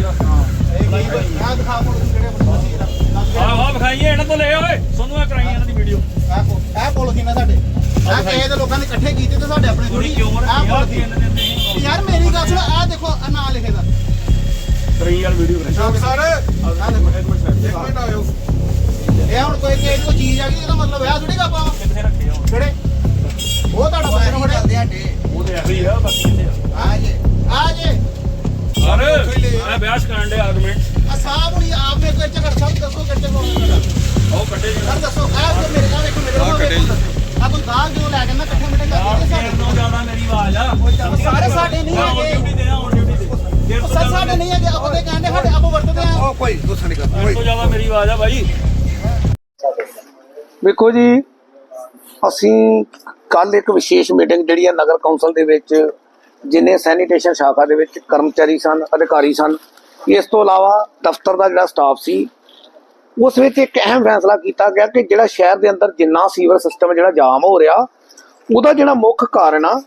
ਕੀ ਆ ਦਿਖਾ ਫੋਟੋ ਜਿਹੜੇ ਸੀ ਆਹ ਆਹ ਵਿਖਾਈਏ ਇਹਨਾਂ ਤੋਂ ਲੈ ਓਏ। ਸਾਨੂੰ ਆ ਕਰਾਈ ਇਹਨਾਂ ਦੀ ਵੀਡੀਓ ਇਹ ਪੋਲੀਥੀਨ ਆ ਸਾਡੇ ਆ ਕਿਸੇ ਦੇ ਲੋਕਾਂ ਨੇ ਇਕੱਠੇ ਕੀਤੇ ਤੇ ਸਾਡੇ ਆਪਣੇ ਥੋੜੀ ਆ ਆ ਨੇ ਨਹੀਂ ਯਾਰ ਮੇਰੀ ਗੱਲ ਸੁਣ ਆ ਦੇਖੋ ਆ ਨਾਂ ਲਿਖੇ ਦਾ ਕਰਾਈ ਵਾਲ ਵੀਡੀਓ ਕਰਾਈ ਸਰ ਆ ਦੇਖੋ। ਇੱਕ ਮਿੰਟ ਆਇਓ। ਇਹ ਹੁਣ ਕੋਈ ਕਿਸੇ ਕੋਈ ਚੀਜ਼ ਆ ਗਈ ਇਹਦਾ ਮਤਲਬ ਇਹ ਥੋੜੀ ਆਪਾਂ ਕਿੱਥੇ ਰੱਖੇ ਆ ਹੁਣ? ਕਿਹੜੇ? ਉਹ ਤੁਹਾਡਾ ਬੰਦੇ ਨੂੰ ਫੜੇ ਉਹ ਤੇ ਇਹੋ ਹੀ ਆ ਬਾਕੀ ਕਿੱਥੇ ਆ? ਆ ਜੇ। ਆ ਜੇ। ਸਰ ਮੈਂ ਬਿਆਸ ਕਰਨ ਦੇ ਆਰਗੂਮੈਂਟ ਆ ਸਾਹਿਬ ਹੁਣੀ ਆਪ ਨੇ ਕੋਈ ਝਗੜ ਸਾਹਿਬ ਦੱਸੋ ਕਿੱਥੇ ਕੋਲ ਉਹ ਕੱਢੇ ਸਰ ਦੱਸੋ ਆ ਜੋ ਮੇਰੇ ਨਾਲ ਵੇਖੋ ਮੇਰੇ ਨਾਲ ਵੇਖੋ ਆ ਕੋਈ ਗਾਲ ਜੋ ਲੈ ਕੇ ਨਾ ਇਕੱਠੇ ਮਿੱਟੇ ਯਾਰ ਕਰਦੇ ਫੇਰ ਤੋਂ ਜ਼ਿਆਦਾ ਮੇਰੀ ਆਵਾਜ਼ ਆ। ਸਾਰੇ ਸਾਡੇ ਨਹੀਂ ਹੈਗੇ। ਡਿਊਟੀ ਦੇ ਆ ਹੁਣ ਡਿਊਟੀ ਦੇ ਫੇਰ ਉਹ ਤੋਂ ਸਰ ਜ਼ਿਆਦਾ ਸਾਡੇ ਨਹੀਂ ਹੈਗੇ। ਆਪਾਂ ਤੇ ਕਹਿੰਦੇ ਸਾਡੇ ਆਪ ਵਰਤਦੇ ਆ। ਉਹ ਕੋਈ ਗੁੱਸਾ ਨਹੀਂ ਕਰਦਾ ਫੇਰ ਤੋਂ ਜ਼ਿਆਦਾ ਮੇਰੀ ਆਵਾਜ਼ ਆ ਭਾਈ ਵੇਖੋ ਜੀ ਅਸੀਂ ਕੱਲ ਇੱਕ ਵਿਸ਼ੇਸ਼ ਮੀਟਿੰਗ ਜਿਹੜੀ ਹੈ ਨਗਰ ਕੌਂਸਲ ਦੇ ਵਿੱਚ ਜਿਨੇ ਸੈਨੀਟੇਸ਼ਨ ਸ਼ਾਖਾ ਦੇ ਵਿੱਚ ਕਰਮਚਾਰੀ ਸਨ, ਅਧਿਕਾਰੀ ਸਨ, ਇਸ ਤੋਂ ਇਲਾਵਾ ਦਫ਼ਤਰ ਦਾ ਜਿਹੜਾ ਸਟਾਫ ਸੀ, ਉਸ ਵਿੱਚ ਇੱਕ ਅਹਿਮ ਫੈਸਲਾ ਕੀਤਾ ਗਿਆ ਕਿ ਜਿਹੜਾ ਸ਼ਹਿਰ ਦੇ ਅੰਦਰ ਜਿੰਨਾ ਸੀਵਰ ਸਿਸਟਮ ਜਿਹੜਾ ਜਾਮ ਹੋ ਰਿਹਾ, ਉਹਦਾ ਜਿਹੜਾ ਮੁੱਖ ਕਾਰਨ ਆ,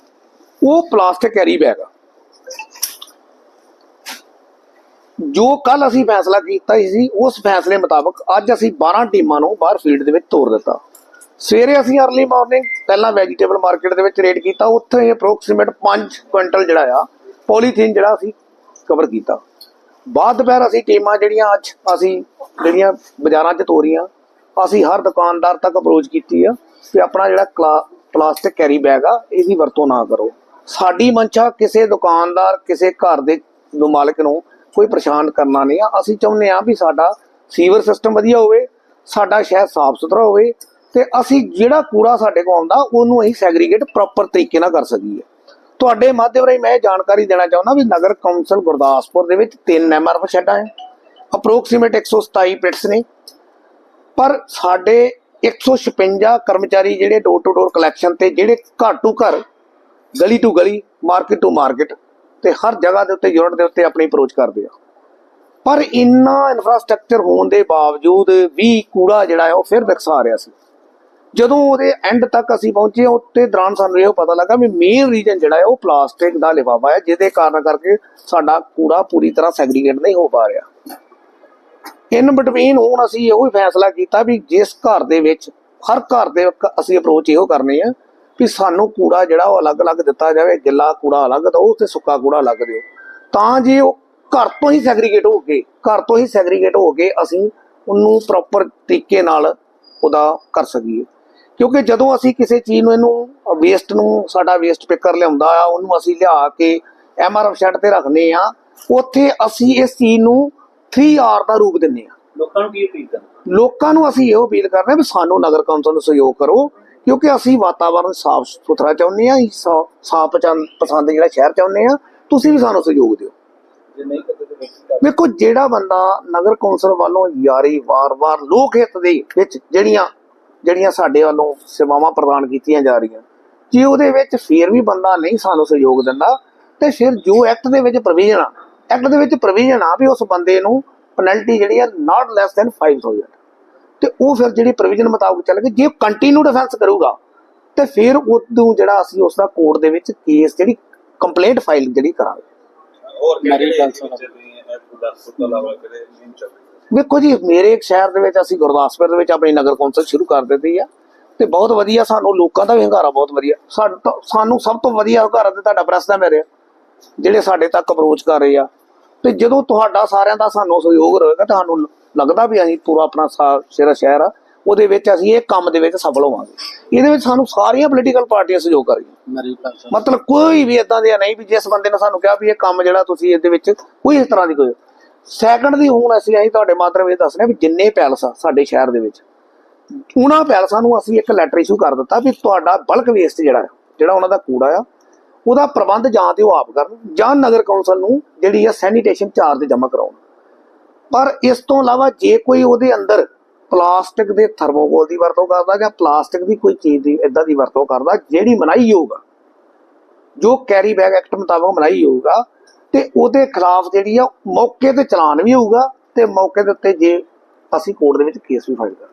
ਉਹ ਪਲਾਸਟਿਕ ਕੈਰੀ ਬੈਗ ਆ। ਜੋ ਕੱਲ ਅਸੀਂ ਫੈਸਲਾ ਕੀਤਾ ਸੀ, ਉਸ ਫੈਸਲੇ ਮੁਤਾਬਕ ਅੱਜ ਅਸੀਂ 12 ਟੀਮਾਂ ਨੂੰ ਬਾਹਰ ਫੀਲਡ ਦੇ ਵਿੱਚ ਤੋਰ ਦਿੱਤਾ। ਸਵੇਰੇ ਅਸੀਂ अर्ਲੀ ਮਾਰਨਿੰਗ ਪਹਿਲਾਂ ਵੈਜੀਟੇਬਲ ਮਾਰਕੀਟ ਦੇ ਵਿੱਚ ਰੇਡ ਕੀਤਾ, ਉੱਥੇ ਅਪਰੋਕਸੀਮੇਟ 5 ਕੁਇੰਟਲ ਜਿਹੜਾ ਆ ਪੋਲੀਥੀਨ ਜਿਹੜਾ ਅਸੀਂ ਕਵਰ ਕੀਤਾ। ਬਾਅਦ ਦੁਪਹਿਰ ਅਸੀਂ ਟੀਮਾਂ ਜਿਹੜੀਆਂ, ਅੱਜ ਅਸੀਂ ਜਿਹੜੀਆਂ ਬਾਜ਼ਾਰਾਂ 'ਚ ਤੋਰੀਆਂ, ਅਸੀਂ ਹਰ ਦੁਕਾਨਦਾਰ ਤੱਕ ਅਪਰੋਚ ਕੀਤੀ ਆ ਕਿ ਆਪਣਾ ਜਿਹੜਾ ਕਲਾ- ਪਲਾਸਟਿਕ ਕੈਰੀ ਬੈਗ ਆ, ਇਹਦੀ ਵਰਤੋਂ ਨਾ ਕਰੋ। ਸਾਡੀ ਮਨਸ਼ਾ ਕਿਸੇ ਦੁਕਾਨਦਾਰ, ਕਿਸੇ ਘਰ ਦੇ ਨੂੰ ਮਾਲਕ ਨੂੰ ਕੋਈ ਪਰੇਸ਼ਾਨ ਕਰਨਾ ਨਹੀਂ ਆ। ਅਸੀਂ ਚਾਹੁੰਦੇ ਆ ਵੀ ਸਾਡਾ ਸੀਵਰ ਸਿਸਟਮ ਵਧੀਆ ਹੋਵੇ, ਸਾਡਾ ਸ਼ਹਿਰ ਸਾਫ਼ ਸੁਥਰਾ ਹੋਵੇ ਤੇ ਅਸੀਂ ਜਿਹੜਾ ਕੂੜਾ ਸਾਡੇ ਕੋਲ ਆਉਂਦਾ, ਉਹਨੂੰ ਅਸੀਂ ਸੈਗਰੀਗੇਟ ਪ੍ਰੋਪਰ ਤਰੀਕੇ ਨਾਲ ਕਰ ਸਕੀਏ। ਤੁਹਾਡੇ ਮਾਧਿਅਮ ਰਾਹੀਂ ਮੈਂ ਇਹ ਜਾਣਕਾਰੀ ਦੇਣਾ ਚਾਹੁੰਦਾ ਵੀ ਨਗਰ ਕੌਂਸਲ ਗੁਰਦਾਸਪੁਰ ਦੇ ਵਿੱਚ ਤਿੰਨ ਐਮਆਰਐਫ ਸ਼ੈਡਾਂ ਹੈ। ਅਪਰੋਕਸੀਮੇਟ 127 ਪਿਟਸ ਨੇ। ਪਰ ਸਾਡੇ 156 ਕਰਮਚਾਰੀ ਜਿਹੜੇ ਡੋਰ ਟੂ ਡੋਰ ਕਲੈਕਸ਼ਨ ਤੇ ਜਿਹੜੇ ਘਰ ਟੂ ਘਰ, ਗਲੀ ਟੂ ਗਲੀ ਮਾਰਕੀਟ ਟੂ ਮਾਰਕੀਟ ਤੇ ਹਰ ਜਗ੍ਹਾ ਦੇ ਉੱਤੇ ਯੂਨਿਟ ਦੇ ਉੱਤੇ ਆਪਣੀ ਅਪਰੋਚ ਕਰਦੇ ਆ। ਪਰ ਇੰਨਾ ਇਨਫਰਾਸਟ੍ਰਕਚਰ ਹੋਣ ਦੇ ਬਾਵਜੂਦ ਵੀ ਕੂੜਾ ਜਿਹੜਾ ਹੈ ਉਹ ਫਿਰ ਵਿਕਸਾ ਰਿਹਾ ਸੀ। ਜਦੋਂ ਉਹਦੇ ਐਂਡ ਤੱਕ ਅਸੀਂ ਪਹੁੰਚੇ ਉੱਤੇ ਦੌਰਾਨ ਸਾਨੂੰ ਇਹ ਪਤਾ ਲੱਗਾ ਵੀ ਮੇਨ ਰੀਜਨ ਜਿਹੜਾ ਹੈ ਉਹ ਪਲਾਸਟਿਕ ਦਾ ਲਿਫਾਫਾ ਹੈ, ਜਿਹਦੇ ਕਾਰਨ ਕਰਕੇ ਸਾਡਾ ਕੂੜਾ ਪੂਰੀ ਤਰ੍ਹਾਂ ਸੈਗਰੀਗੇਟ ਨਹੀਂ ਹੋ ਪਾ ਰਿਹਾ। ਇਨ ਬਿਟਵੀਨ ਹੁਣ ਅਸੀਂ ਇਹੋ ਹੀ ਫੈਸਲਾ ਕੀਤਾ ਵੀ ਜਿਸ ਘਰ ਦੇ ਵਿੱਚ, ਹਰ ਘਰ ਦੇ ਅਸੀਂ ਅਪਰੋਚ ਇਹੋ ਕਰਨੀ ਆ ਵੀ ਸਾਨੂੰ ਕੂੜਾ ਜਿਹੜਾ ਉਹ ਅਲੱਗ-ਅਲੱਗ ਦਿੱਤਾ ਜਾਵੇ, ਗਿੱਲਾ ਕੂੜਾ ਅਲੱਗ ਦਿਓ ਤੇ ਸੁੱਕਾ ਕੂੜਾ ਅਲੱਗ ਦਿਓ। ਤਾਂ ਜੇ ਉਹ ਘਰ ਤੋਂ ਹੀ ਸੈਗਰੀਗੇਟ ਹੋ ਕੇ, ਘਰ ਤੋਂ ਹੀ ਸੈਗਰੀਗੇਟ ਹੋ ਕੇ ਅਸੀਂ ਉਹਨੂੰ ਪ੍ਰੋਪਰ ਤਰੀਕੇ ਨਾਲ ਉਹਦਾ ਕਰ ਸਕੀਏ। ਕਿਉਂਕਿ ਜਦੋਂ ਅਸੀਂ ਕਿਸੇ ਚੀਜ਼ ਨੂੰ ਇਹਨੂੰ ਵੇਸਟ ਨੂੰ ਸਾਡਾ ਵੇਸਟ ਪਿਕਰ ਲਿਆਉਂਦਾ ਆ ਉਹਨੂੰ ਅਸੀਂ ਲਿਆ ਕੇ ਐਮਆਰਐਫ ਸ਼ੈਡ ਤੇ ਰੱਖਨੇ ਆ ਉੱਥੇ ਅਸੀਂ ਇਸ ਚੀਜ਼ ਨੂੰ 3R ਦਾ ਰੂਪ ਦਿੰਨੇ ਆ। ਲੋਕਾਂ ਨੂੰ ਕੀ ਅਪੀਲ ਕਰਨਾ? ਲੋਕਾਂ ਨੂੰ ਅਸੀਂ ਇਹੋ ਅਪੀਲ ਕਰਦੇ ਵੀ ਸਾਨੂੰ ਨਗਰ ਕੌਂਸਲ ਨੂੰ ਸਹਿਯੋਗ ਕਰੋ ਕਿਉਂਕਿ ਅਸੀਂ ਵਾਤਾਵਰਣ ਸਾਫ਼ ਸੁਥਰਾ ਚਾਹੁੰਦੇ ਆ ਸਾਫ਼ ਪਸੰਦ ਜਿਹੜਾ ਸ਼ਹਿਰ ਚਾਹੁੰਦੇ ਆ ਤੁਸੀਂ ਵੀ ਸਾਨੂੰ ਸਹਿਯੋਗ ਦਿਓ। ਜੇ ਨਹੀਂ ਵੇਖੋ ਜਿਹੜਾ ਬੰਦਾ ਨਗਰ ਕੌਂਸਲ ਵੱਲੋਂ ਯਾਰੀ ਵਾਰ-ਵਾਰ ਲੋਕ ਹਿੱਤ ਦੇ ਵਿੱਚ ਜਿਹੜੀਆਂ ਜਿਹੜੀਆਂ ਸਾਡੇ ਵੱਲੋਂ ਸੇਵਾਵਾਂ ਪ੍ਰਦਾਨ ਕੀਤੀਆਂ ਜਾ ਰਹੀਆਂ ਜੇ ਉਹਦੇ ਵਿੱਚ ਫੇਰ ਵੀ ਬੰਦਾ ਨਹੀਂ ਸਾਨੂੰ ਸਹਿਯੋਗ ਦਿੰਦਾ ਤੇ ਫਿਰ ਜੋ ਐਕਟ ਦੇ ਵਿੱਚ ਪ੍ਰੋਵੀਜ਼ਨ ਆ ਐਕਟ ਦੇ ਵਿੱਚ ਪ੍ਰੋਵੀਜ਼ਨ ਆ ਵੀ ਉਸ ਬੰਦੇ ਨੂੰ ਪੈਨਲਟੀ ਜਿਹੜੀ ਆ ਨਾਟ ਲੈਸ ਦੈਨ 5000 ਤੇ ਉਹ ਫਿਰ ਜਿਹੜੀ ਪ੍ਰੋਵੀਜ਼ਨ ਮੁਤਾਬਕ ਚੱਲ ਗਈ ਜੇ ਕੰਟੀਨਿਊ ਡਿਫੈਂਸ ਕਰੂਗਾ ਤੇ ਫਿਰ ਉਦੋਂ ਜਿਹੜਾ ਅਸੀਂ ਉਸ ਦਾ ਕੋਰਟ ਦੇ ਵਿੱਚ ਕੇਸ ਜਿਹੜੀ ਕੰਪਲੇਂਟ ਫਾਈਲ ਜਿਹੜੀ ਕਰਾਂਗੇ। ਹੋਰ ਮੇਰੀ ਗੱਲ ਸੁਣੋ। ਗੁਰਦਾਸਪੁਰ ਤੋਂ ਇਲਾਵਾ ਕਿਹੜੇ ਨਹੀਂ ਚੱਲ ਵੇਖੋ ਜੀ ਮੇਰੇ ਸ਼ਹਿਰ ਦੇ ਵਿੱਚ ਅਸੀਂ ਗੁਰਦਾਸਪੁਰ ਦੇ ਵਿੱਚ ਆਪਣੀ ਨਗਰ ਕੌਂਸਲ ਸ਼ੁਰੂ ਕਰ ਦਿੱਤੀ ਆ ਤੇ ਬਹੁਤ ਵਧੀਆ ਸਾਨੂੰ ਲੋਕਾਂ ਦਾ ਵੀ ਹੰਗਾਰਾ ਬਹੁਤ ਵਧੀਆ। ਸਾਨੂੰ ਸਭ ਤੋਂ ਵਧੀਆ ਹੰਗਾਰਾ ਤੇ ਤੁਹਾਡਾ ਪ੍ਰੈਸ ਦਾ ਮੇਰੇ। ਜਿਹੜੇ ਸਾਡੇ ਤੱਕ ਅਪਰੋਚ ਕਰ ਰਹੇ ਆ। ਤੇ ਜਦੋਂ ਤੁਹਾਡਾ ਸਾਰਿਆਂ ਦਾ ਸਾਨੂੰ ਸਹਿਯੋਗ ਰਹੇਗਾ ਤੁਹਾਨੂੰ ਲੱਗਦਾ ਵੀ ਅਸੀਂ ਪੂਰਾ ਆਪਣਾ ਸਾ- ਜਿਹੜਾ ਸ਼ਹਿਰ ਆ ਉਹਦੇ ਵਿੱਚ ਅਸੀਂ ਇਹ ਕੰਮ ਦੇ ਵਿੱਚ ਸਫਲ ਹੋਵਾਂਗੇ। ਇਹਦੇ ਵਿੱਚ ਸਾਨੂੰ ਸਾਰੀਆਂ ਪੋਲੀਟੀਕਲ ਪਾਰਟੀਆਂ ਸਹਿਯੋਗ ਕਰ ਰਹੀਆਂ। ਮਤਲਬ ਕੋਈ ਵੀ ਇਦਾਂ ਦੇ ਨਹੀਂ ਵੀ ਜਿਸ ਬੰਦੇ ਨੇ ਸਾਨੂੰ ਕਿਹਾ ਵੀ ਇਹ ਕੰਮ ਜਿਹੜਾ ਤੁਸੀਂ ਇਹਦੇ ਵਿੱਚ ਕੋਈ ਇਸ ਤਰ੍ਹਾਂ ਦੀ ਕੋਈ ਸੈਕੰਡ ਦੀ ਹੁਣ ਅਸੀਂ ਅਸੀਂ ਤੁਹਾਡੇ ਮਾਤਰ ਇਹ ਦੱਸਨੇ ਵੀ ਜਿੰਨੇ ਪੈਲਸ ਆ ਸਾਡੇ ਸ਼ਹਿਰ ਦੇ ਵਿੱਚ, ਉਹਨਾਂ ਪੈਲਸਾਂ ਨੂੰ ਅਸੀਂ ਇੱਕ ਲੈਟਰ ਇਸ਼ੂ ਕਰ ਦਿੱਤਾ ਵੀ ਤੁਹਾਡਾ ਬਲਕ ਵੇਸਟ ਜਿਹੜਾ ਜਿਹੜਾ ਉਹਨਾਂ ਦਾ ਕੂੜਾ ਆ, ਉਹਦਾ ਪ੍ਰਬੰਧ ਜਾਂ ਤੇ ਉਹ ਆਪ ਕਰਨ ਜਾਂ ਨਗਰ ਕੌਂਸਲ ਨੂੰ ਜਿਹੜੀ ਆ ਸੈਨੀਟੇਸ਼ਨ ਚਾਰਜ ਜਮ੍ਹਾਂ ਕਰਾਉਣ। ਪਰ ਇਸ ਤੋਂ ਇਲਾਵਾ ਜੇ ਕੋਈ ਉਹਦੇ ਅੰਦਰ ਪਲਾਸਟਿਕ ਦੇ ਥਰਮੋਕੋਲ ਦੀ ਵਰਤੋਂ ਕਰਦਾ ਜਾਂ ਪਲਾਸਟਿਕ ਦੀ ਕੋਈ ਚੀਜ਼ ਦੀ ਇਦਾਂ ਦੀ ਵਰਤੋਂ ਕਰਦਾ, ਜਿਹੜੀ ਮਨਾਈ ਹੋਊਗਾ ਜੋ ਕੈਰੀ ਬੈਗ ਐਕਟ ਮੁਤਾਬਕ ਮਨਾਈ ਹੋਊਗਾ ਤੇ ਉਹਦੇ ਖਿਲਾਫ ਜਿਹੜੀ ਆ, ਮੌਕੇ ਤੇ ਚਲਾਨ ਵੀ ਹੋਊਗਾ ਤੇ ਮੌਕੇ ਦੇ ਉੱਤੇ ਜੇ ਅਸੀਂ ਕੋਰਟ ਦੇ ਵਿੱਚ ਕੇਸ ਵੀ ਫਾਈਲ ਕਰਾਂਗੇ।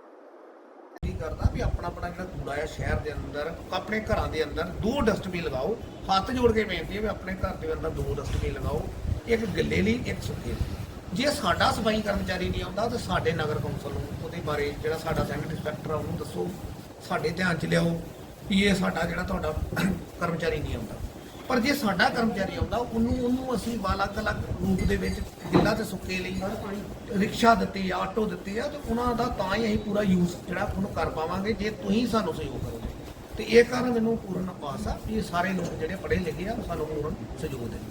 ਕੀ ਕਰਦਾ ਵੀ ਆਪਣਾ ਆਪਣਾ ਜਿਹੜਾ ਕੂੜਾ ਹੈ ਸ਼ਹਿਰ ਦੇ ਅੰਦਰ, ਆਪਣੇ ਘਰਾਂ ਦੇ ਅੰਦਰ ਦੋ ਡਸਟਬਿਨ ਲਗਾਓ। ਹੱਥ ਜੋੜ ਕੇ ਬੇਨਤੀ ਹੈ ਵੀ ਆਪਣੇ ਘਰ ਦੇ ਅੰਦਰ ਦੋ ਡਸਟਬਿਨ ਲਗਾਓ, ਇੱਕ ਗਿੱਲੇ ਲਈ ਇੱਕ ਸੁੱਕੇ। ਲਈ ਜੇ ਸਾਡਾ ਸਫ਼ਾਈ ਕਰਮਚਾਰੀ ਨਹੀਂ ਆਉਂਦਾ ਤਾਂ ਸਾਡੇ ਨਗਰ ਕੌਂਸਲ ਨੂੰ ਉਹਦੇ ਬਾਰੇ ਜਿਹੜਾ ਸਾਡਾ ਸੈਕਟਰੀ ਇੰਸਪੈਕਟਰ ਆ, ਉਹਨੂੰ ਦੱਸੋ, ਸਾਡੇ ਧਿਆਨ 'ਚ ਲਿਆਓ ਵੀ ਇਹ ਸਾਡਾ ਜਿਹੜਾ ਤੁਹਾਡਾ ਕਰਮਚਾਰੀ ਨਹੀਂ ਆਉਂਦਾ। ਪਰ ਜੇ ਸਾਡਾ ਕਰਮਚਾਰੀ ਆਉਂਦਾ, ਉਹਨੂੰ ਉਹਨੂੰ ਅਸੀਂ ਅਲੱਗ-ਅਲੱਗ ਰੂਪ ਦੇ ਵਿੱਚ ਗਿੱਲਾ ਤੇ ਸੁੱਕੇ ਲਈ, ਰਿਕਸ਼ਾ ਦਿੱਤੀ, ਆਟੋ ਦਿੱਤੀ ਆ, ਤੇ ਉਹਨਾਂ ਦਾ ਤਾਂ ਹੀ ਅਸੀਂ ਪੂਰਾ ਯੂਜ਼ ਜਿਹੜਾ ਉਹਨੂੰ ਕਰ ਪਾਵਾਂਗੇ, ਜੇ ਤੁਸੀਂ ਸਾਨੂੰ ਸਹਿਯੋਗ ਕਰੋਗੇ। ਤੇ ਇਹ ਕਾਰਨ ਮੈਨੂੰ ਪੂਰਨ ਆਸ ਆ ਵੀ ਸਾਰੇ ਲੋਕ ਜਿਹੜੇ ਪੜ੍ਹੇ ਲਿਖੇ ਆ ਉਹ ਸਾਨੂੰ ਪੂਰਨ ਸਹਿਯੋਗ ਦੇਣ।